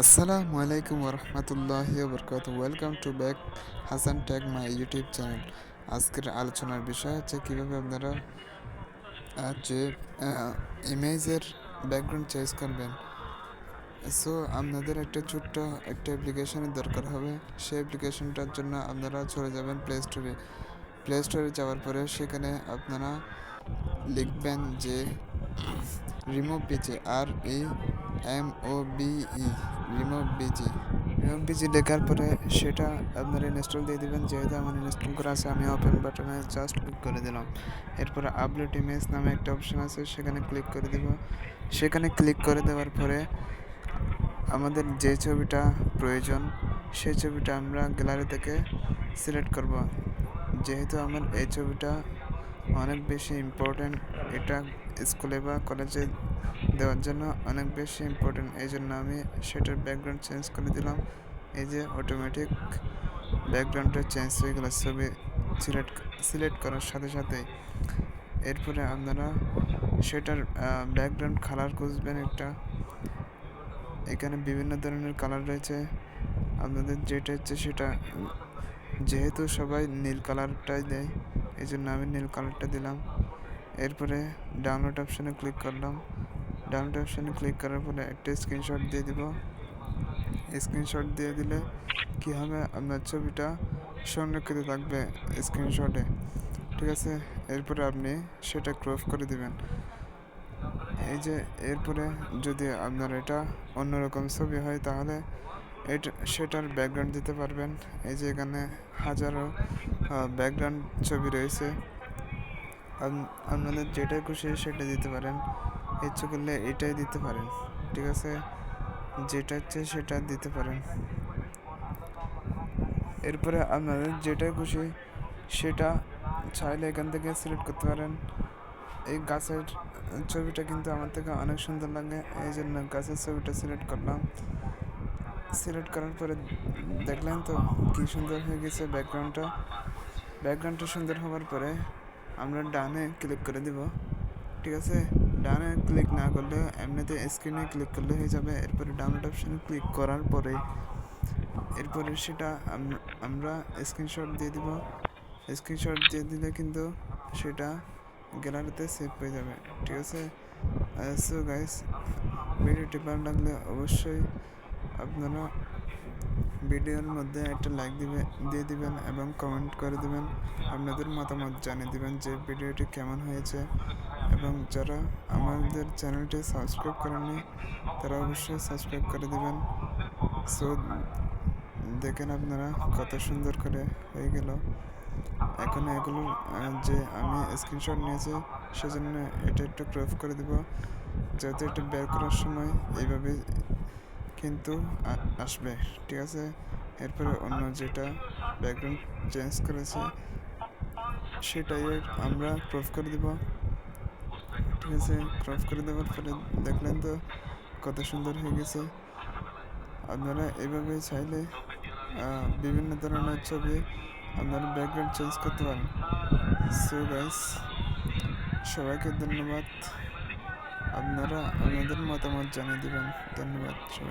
আসসালামু আলাইকুম ওরহমতুল্লাহি বরকাত welcome to back Hasan tag my YouTube channel আজকের আলোচনার বিষয় হচ্ছে কীভাবে আপনারা যে ইমেজের ব্যাকগ্রাউন্ড চেঞ্জ করবেন। সো আপনাদের একটা ছোট্ট একটা অ্যাপ্লিকেশনের দরকার হবে। সেই অ্যাপ্লিকেশনটার জন্য আপনারা চলে যাবেন প্লে স্টোরে প্লে স্টোরে যাওয়ার পরে সেখানে আপনারা লিখবেন যে রিমুভ পিচে R E M O V E remove BG remove BG লেখার পরে সেটা আপনারা ইনস্টল দিয়ে দেবেন। যেহেতু আমার ইনস্টল করা আছে, আমি ওপেন বাটনে জাস্ট ক্লিক করে দিলাম। এরপরে আপলোড ইমেজ নামে একটা অপশন আছে, সেখানে ক্লিক করে দেব। সেখানে ক্লিক করে দেওয়ার পরে আমাদের যে ছবিটা প্রয়োজন, সেই ছবিটা আমরা গ্যালারি থেকে সিলেক্ট করব। যেহেতু আমার এই ছবিটা অনেক বেশি ইম্পর্ট্যান্ট এটা স্কুলে বা কলেজে দেওয়ার জন্য অনেক বেশি ইম্পর্ট্যান্ট এই জন্য আমি সেটার ব্যাকগ্রাউন্ড চেঞ্জ করে দিলাম। এই যে অটোমেটিক ব্যাকগ্রাউন্ডটা চেঞ্জ হয়ে গেল ছবি সিলেক্ট সিলেক্ট করার সাথে সাথে এরপরে আপনারা সেটার ব্যাকগ্রাউন্ড কালার খুঁজবেন একটা। এখানে বিভিন্ন ধরনের কালার রয়েছে। আপনাদের যেটা হচ্ছে সেটা, যেহেতু সবাই নীল কালারটাই দেয়, এই জন্য আমি নীল কালারটা দিলাম। এরপরে ডাউনলোড অপশানে ক্লিক করলাম। ডাউনলোড অপশানে ক্লিক করার পরে একটা স্ক্রিনশট দিয়ে দিব। স্ক্রিনশট দিয়ে দিলে কী হবে? আপনার ছবিটা সংরক্ষিত থাকবে স্ক্রিনশটে। ঠিক আছে? এরপরে আপনি সেটা ক্রপ করে দিবেন। এই যে, এরপরে যদি আপনার এটা অন্যরকম ছবি হয়, তাহলে এটা, সেটার ব্যাকগ্রাউন্ড দিতে পারবেন। এই যে এখানে হাজারো ব্যাকগ্রাউন্ড ছবি রয়েছে। আপনাদের যেটাই খুশি সেটা দিতে পারেন। ইচ্ছে করলে এটাই দিতে পারেন, ঠিক আছে? যেটা হচ্ছে সেটা দিতে পারেন। এরপরে আপনাদের যেটাই খুশি সেটা চাইলে এখান থেকে সিলেক্ট করতে পারেন। এই গাছের ছবিটা কিন্তু আমার থেকে অনেক সুন্দর লাগে, এই জন্য গাছের ছবিটা সিলেক্ট করলাম। সিলেক্ট করার পরে দেখলেন তো কী সুন্দর হয়ে গেছে ব্যাকগ্রাউন্ডটা ব্যাকগ্রাউন্ডটা সুন্দর হওয়ার পরে আমরা ডানে ক্লিক করে দিব, ঠিক আছে? ডানে ক্লিক না করলে এমনিতে স্ক্রিনে ক্লিক করলে হয়ে যাবে। এরপরে ডাউনলোড অপশানে ক্লিক করার পরে, এরপরে সেটা আমরা স্ক্রিনশট দিয়ে দিব। স্ক্রিনশট দিয়ে দিলে কিন্তু সেটা গ্যালারিতে সেভ হয়ে যাবে। ঠিক আছে? সো গাইস ভিডিওটি ভালো লাগলে অবশ্যই আপনারা ভিডিওর মধ্যে একটা লাইক দিবে, দিয়ে দিবেন এবং কমেন্ট করে দিবেন। আপনাদের মতামত জানিয়ে দিবেন যে ভিডিওটি কেমন হয়েছে। এবং যারা আমাদের চ্যানেলটি সাবস্ক্রাইব করেননি, তারা অবশ্যই সাবস্ক্রাইব করে দেবেন। সো, দেখেন আপনারা কত সুন্দর করে হয়ে গেল। এখন এগুলো যে আমি স্ক্রিনশট নিয়েছি, সেজন্য এটা একটু ক্রপ করে দিব, যাতে এটা বের করার সময় এইভাবে কিন্তু আসবে, ঠিক আছে? এরপরে অন্য যেটা ব্যাকগ্রাউন্ড চেঞ্জ করেছে, সেটাই আমরা প্রুফ করে দেব। ঠিক আছে ক্রপ করে দেওয়ার পরে দেখলেন তো কত সুন্দর হয়ে গেছে। আপনারা এভাবে চাইলে বিভিন্ন ধরনের ছবি আপনারা ব্যাকগ্রাউন্ড চেঞ্জ করতে পারেন। সো গাইস সবাইকে ধন্যবাদ। আপনারা আপনাদের মতামত জানিয়ে দেবেন। ধন্যবাদ সবাই